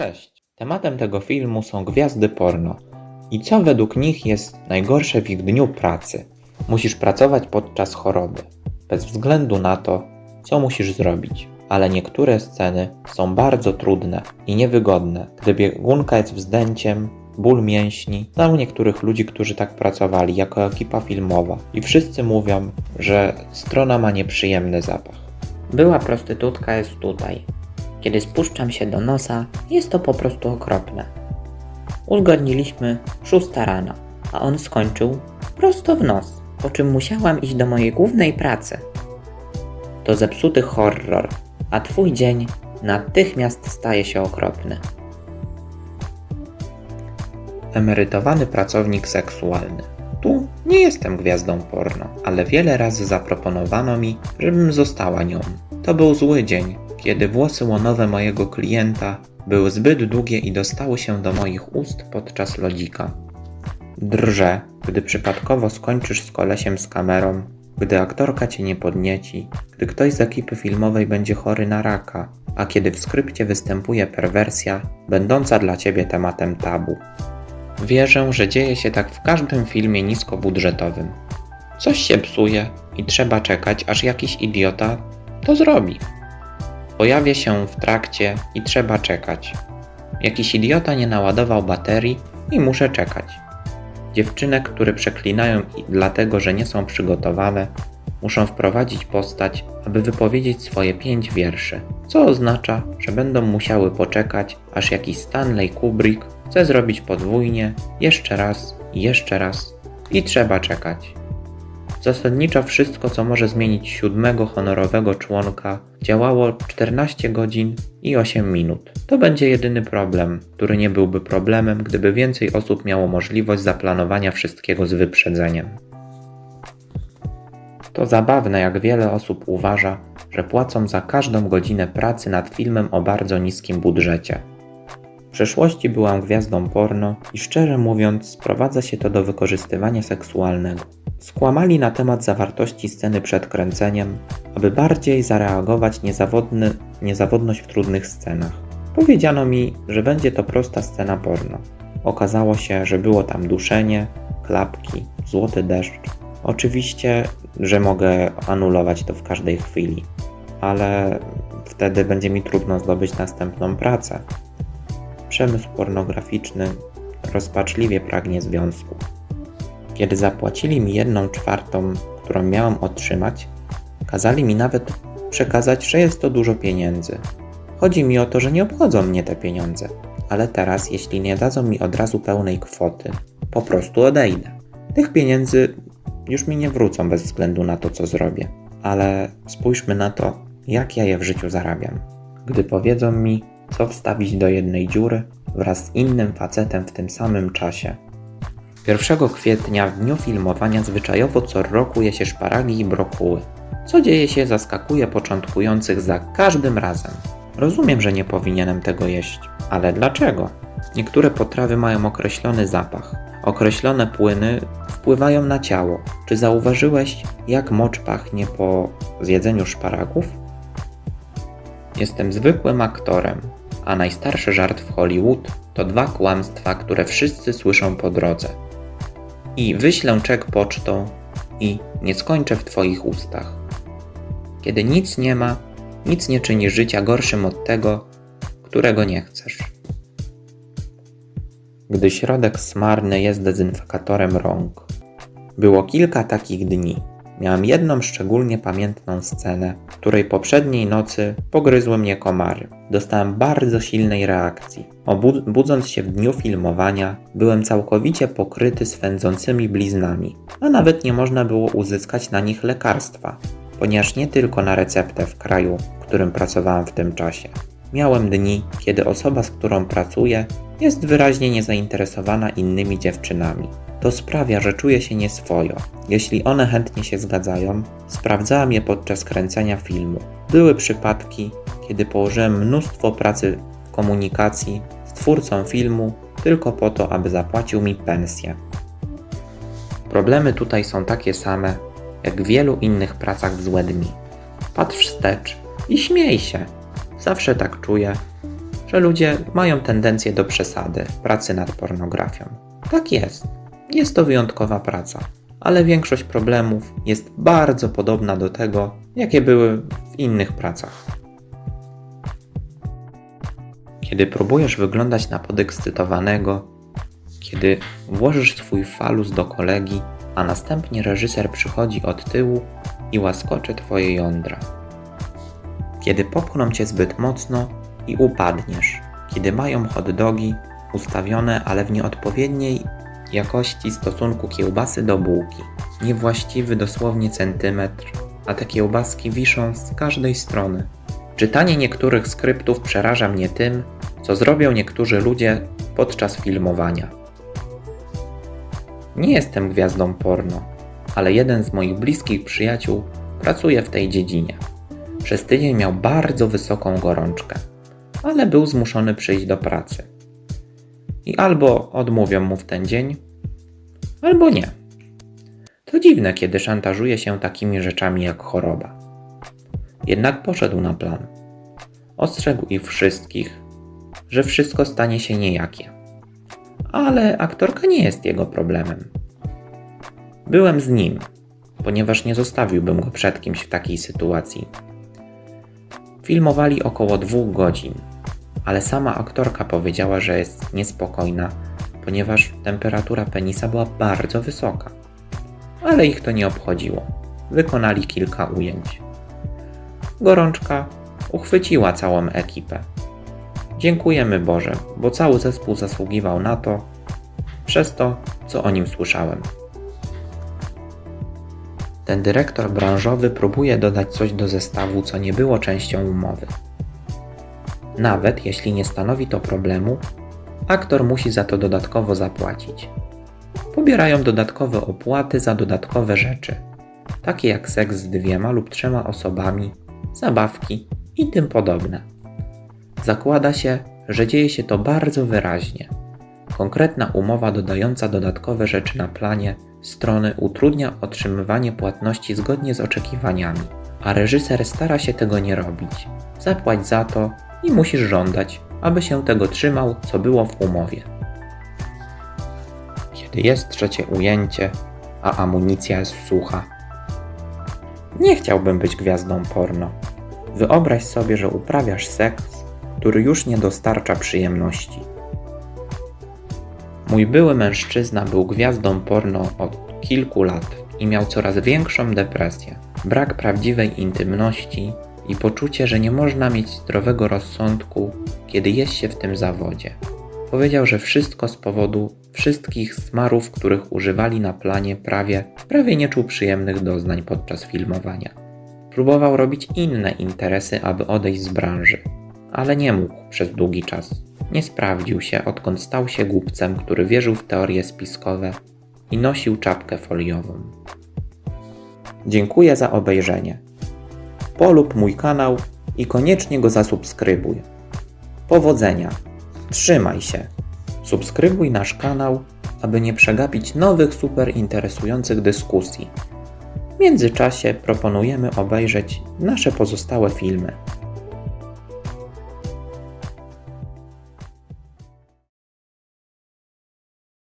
Cześć! Tematem tego filmu są gwiazdy porno. I co według nich jest najgorsze w ich dniu pracy? Musisz pracować podczas choroby, bez względu na to, co musisz zrobić. Ale niektóre sceny są bardzo trudne i niewygodne, gdy biegunka jest wzdęciem, ból mięśni. Znam niektórych ludzi, którzy tak pracowali jako ekipa filmowa i wszyscy mówią, że strona ma nieprzyjemny zapach. Była prostytutka jest tutaj. Kiedy spuszczam się do nosa, jest to po prostu okropne. Uzgodniliśmy szósta rano, a on skończył prosto w nos, po czym musiałam iść do mojej głównej pracy. To zepsuty horror, a twój dzień natychmiast staje się okropny. Emerytowany pracownik seksualny. Tu nie jestem gwiazdą porno, ale wiele razy zaproponowano mi, żebym została nią. To był zły dzień, kiedy włosy łonowe mojego klienta były zbyt długie i dostały się do moich ust podczas lodzika. Drżę, gdy przypadkowo skończysz z kolesiem z kamerą, gdy aktorka cię nie podnieci, gdy ktoś z ekipy filmowej będzie chory na raka, a kiedy w skrypcie występuje perwersja, będąca dla ciebie tematem tabu. Wierzę, że dzieje się tak w każdym filmie niskobudżetowym. Coś się psuje i trzeba czekać, aż jakiś idiota to zrobi. Pojawia się w trakcie i trzeba czekać. Jakiś idiota nie naładował baterii i muszę czekać. Dziewczynek, które przeklinają dlatego, że nie są przygotowane, muszą wprowadzić postać, aby wypowiedzieć swoje pięć wierszy, co oznacza, że będą musiały poczekać, aż jakiś Stanley Kubrick chce zrobić podwójnie, jeszcze raz jeszcze raz i trzeba czekać. Zasadniczo wszystko, co może zmienić siódmego honorowego członka, działało 14 godzin i 8 minut. To będzie jedyny problem, który nie byłby problemem, gdyby więcej osób miało możliwość zaplanowania wszystkiego z wyprzedzeniem. To zabawne, jak wiele osób uważa, że płacą za każdą godzinę pracy nad filmem o bardzo niskim budżecie. W przeszłości byłam gwiazdą porno i szczerze mówiąc, sprowadza się to do wykorzystywania seksualnego. Skłamali na temat zawartości sceny przed kręceniem, aby bardziej zareagować niezawodny, niezawodność w trudnych scenach. Powiedziano mi, że będzie to prosta scena porno. Okazało się, że było tam duszenie, klapki, złoty deszcz. Oczywiście, że mogę anulować to w każdej chwili, ale wtedy będzie mi trudno zdobyć następną pracę. Przemysł pornograficzny rozpaczliwie pragnie związku. Kiedy zapłacili mi jedną czwartą, którą miałam otrzymać, kazali mi nawet przekazać, że jest to dużo pieniędzy. Chodzi mi o to, że nie obchodzą mnie te pieniądze, ale teraz, jeśli nie dadzą mi od razu pełnej kwoty, po prostu odejdę. Tych pieniędzy już mi nie wrócą bez względu na to, co zrobię, ale spójrzmy na to, jak ja je w życiu zarabiam. Gdy powiedzą mi, co wstawić do jednej dziury wraz z innym facetem w tym samym czasie. 1 kwietnia w dniu filmowania zwyczajowo co roku je się szparagi i brokuły. Co dzieje się zaskakuje początkujących za każdym razem. Rozumiem, że nie powinienem tego jeść, ale dlaczego? Niektóre potrawy mają określony zapach. Określone płyny wpływają na ciało. Czy zauważyłeś, jak mocz pachnie po zjedzeniu szparagów? Jestem zwykłym aktorem, a najstarszy żart w Hollywood to dwa kłamstwa, które wszyscy słyszą po drodze. I wyślę czek pocztą i nie skończę w Twoich ustach. Kiedy nic nie ma, nic nie czyni życia gorszym od tego, którego nie chcesz. Gdy środek smarny jest dezynfekatorem rąk. Było kilka takich dni. Miałem jedną szczególnie pamiętną scenę, której poprzedniej nocy pogryzły mnie komary. Dostałem bardzo silnej reakcji. Obudząc się w dniu filmowania, byłem całkowicie pokryty swędzącymi bliznami, a nawet nie można było uzyskać na nich lekarstwa, ponieważ nie tylko na receptę w kraju, w którym pracowałem w tym czasie. Miałem dni, kiedy osoba, z którą pracuję, jest wyraźnie niezainteresowana innymi dziewczynami. To sprawia, że czuję się nieswojo. Jeśli one chętnie się zgadzają, sprawdzałam je podczas kręcenia filmu. Były przypadki, kiedy położyłem mnóstwo pracy w komunikacji z twórcą filmu tylko po to, aby zapłacił mi pensję. Problemy tutaj są takie same, jak w wielu innych pracach w złe dni. Patrz wstecz i śmiej się. Zawsze tak czuję, że ludzie mają tendencję do przesady pracy nad pornografią. Tak jest. Jest to wyjątkowa praca, ale większość problemów jest bardzo podobna do tego, jakie były w innych pracach. Kiedy próbujesz wyglądać na podekscytowanego, kiedy włożysz swój falus do kolegi, a następnie reżyser przychodzi od tyłu i łaskocze twoje jądra. Kiedy popchną cię zbyt mocno i upadniesz, kiedy mają hot dogi ustawione, ale w nieodpowiedniej jakości stosunku kiełbasy do bułki, niewłaściwy dosłownie centymetr, a te kiełbaski wiszą z każdej strony. Czytanie niektórych skryptów przeraża mnie tym, co zrobią niektórzy ludzie podczas filmowania. Nie jestem gwiazdą porno, ale jeden z moich bliskich przyjaciół pracuje w tej dziedzinie. Przez tydzień miał bardzo wysoką gorączkę, ale był zmuszony przyjść do pracy. I albo odmówią mu w ten dzień, albo nie. To dziwne, kiedy szantażuje się takimi rzeczami jak choroba. Jednak poszedł na plan. Ostrzegł ich wszystkich, że wszystko stanie się niejakie. Ale aktorka nie jest jego problemem. Byłem z nim, ponieważ nie zostawiłbym go przed kimś w takiej sytuacji. Filmowali około dwóch godzin, ale sama aktorka powiedziała, że jest niespokojna, ponieważ temperatura penisa była bardzo wysoka. Ale ich to nie obchodziło. Wykonali kilka ujęć. Gorączka uchwyciła całą ekipę. Dziękujemy Boże, bo cały zespół zasługiwał na to, przez to, co o nim słyszałem. Ten dyrektor branżowy próbuje dodać coś do zestawu, co nie było częścią umowy. Nawet jeśli nie stanowi to problemu, aktor musi za to dodatkowo zapłacić. Pobierają dodatkowe opłaty za dodatkowe rzeczy, takie jak seks z dwiema lub trzema osobami, zabawki i tym podobne. Zakłada się, że dzieje się to bardzo wyraźnie. Konkretna umowa dodająca dodatkowe rzeczy na planie strony utrudnia otrzymywanie płatności zgodnie z oczekiwaniami, a reżyser stara się tego nie robić. Zapłać za to i musisz żądać, aby się tego trzymał, co było w umowie. Kiedy jest trzecie ujęcie, a amunicja jest sucha. Nie chciałbym być gwiazdą porno. Wyobraź sobie, że uprawiasz seks, który już nie dostarcza przyjemności. Mój były mężczyzna był gwiazdą porno od kilku lat i miał coraz większą depresję, brak prawdziwej intymności i poczucie, że nie można mieć zdrowego rozsądku, kiedy jest się w tym zawodzie. Powiedział, że wszystko z powodu wszystkich smarów, których używali na planie prawie, prawie nie czuł przyjemnych doznań podczas filmowania. Próbował robić inne interesy, aby odejść z branży, ale nie mógł przez długi czas. Nie sprawdził się, odkąd stał się głupcem, który wierzył w teorie spiskowe i nosił czapkę foliową. Dziękuję za obejrzenie. Polub mój kanał i koniecznie go zasubskrybuj. Powodzenia. Trzymaj się. Subskrybuj nasz kanał, aby nie przegapić nowych super interesujących dyskusji. W międzyczasie proponujemy obejrzeć nasze pozostałe filmy.